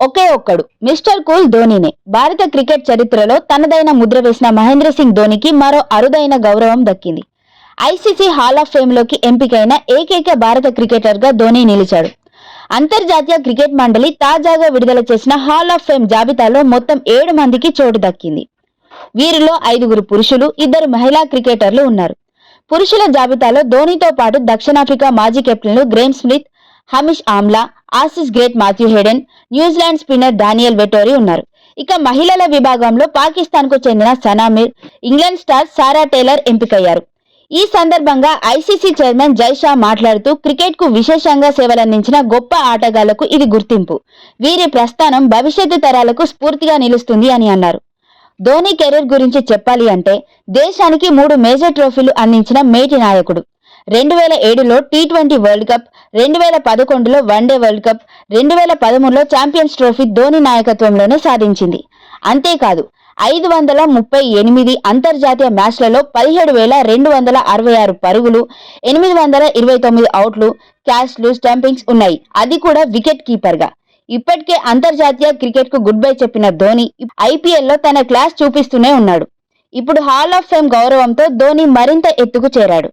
ఒకే ఒక్కడు mister cool ధోనీనే. భారత cricket చరిత్రలో తనదైన ముద్ర వేసిన మహేంద్ర సింగ్ ధోనికి మరో అరుదైన గౌరవం దక్కింది. ఐసీసీ హాల్ ఆఫ్ ఫేమ్లోకి ఎంపికైన ఏకైక భారత క్రికెటర్గా ధోని నిలిచాడు. అంతర్జాతీయ క్రికెట్ మండలి తాజాగా విడుదల చేసిన హాల్ ఆఫ్ ఫేమ్ జాబితాలో మొత్తం ఏడు మందికి చోటు దక్కింది. వీరిలో ఐదుగురు పురుషులు ఇద్దరు మహిళా క్రికెటర్లు ఉన్నారు. పురుషుల జాబితాలో ధోనీతో పాటు దక్షిణాఫ్రికా మాజీ కెప్టెన్లు Graeme Smith హమిష్ Amla Aussie great Matthew Hayden New Zealand spinner Daniel Vettori ఉన్నారు. ఇక మహిళల విభాగంలో పాకిస్తాన్కు చెందిన Sana Mir England star Sarah Taylor ఎంపికయ్యారు. ఈ సందర్భంగా ఐసీసీ చైర్మన్ జైషా మాట్లాడుతూ క్రికెట్కు విశేషంగా సేవలందించిన గొప్ప ఆటగాళ్ళకు ఇది గుర్తింపు. వీరి ప్రస్థానం భవిష్యత్తు తరాలకు స్ఫూర్తిగా నిలుస్తుంది అని అన్నారు. ధోని కెరీర్ గురించి చెప్పాలి అంటే దేశానికి మూడు మేజర్ ట్రోఫీలు అందించిన మేటి నాయకుడు. రెండు వేల ఏడులో టీ ట్వంటీ వరల్డ్ కప్ రెండు వేల పదకొండులో వన్డే వరల్డ్ కప్ రెండు వేల పదమూడులో ఛాంపియన్స్ ట్రోఫీ ధోని నాయకత్వంలోనే సాధించింది. అంతేకాదు ఐదు వందల ముప్పై ఎనిమిది అంతర్జాతీయ మ్యాచ్లలో పదిహేడు వేల రెండు వందల అరవై ఆరు పరుగులు ఎనిమిది వందల ఇరవై తొమ్మిది అవుట్లు క్యాచ్లు స్టంపింగ్స్ ఉన్నాయి. అది కూడా వికెట్ కీపర్గా. ఇప్పటికే అంతర్జాతీయ క్రికెట్కు గుడ్ బై చెప్పిన ధోని ఐపీఎల్లో తన క్లాస్ చూపిస్తూనే ఉన్నాడు. ఇప్పుడు హాల్ ఆఫ్ ఫేమ్ గౌరవంతో ధోని మరింత ఎత్తుకు చేరాడు.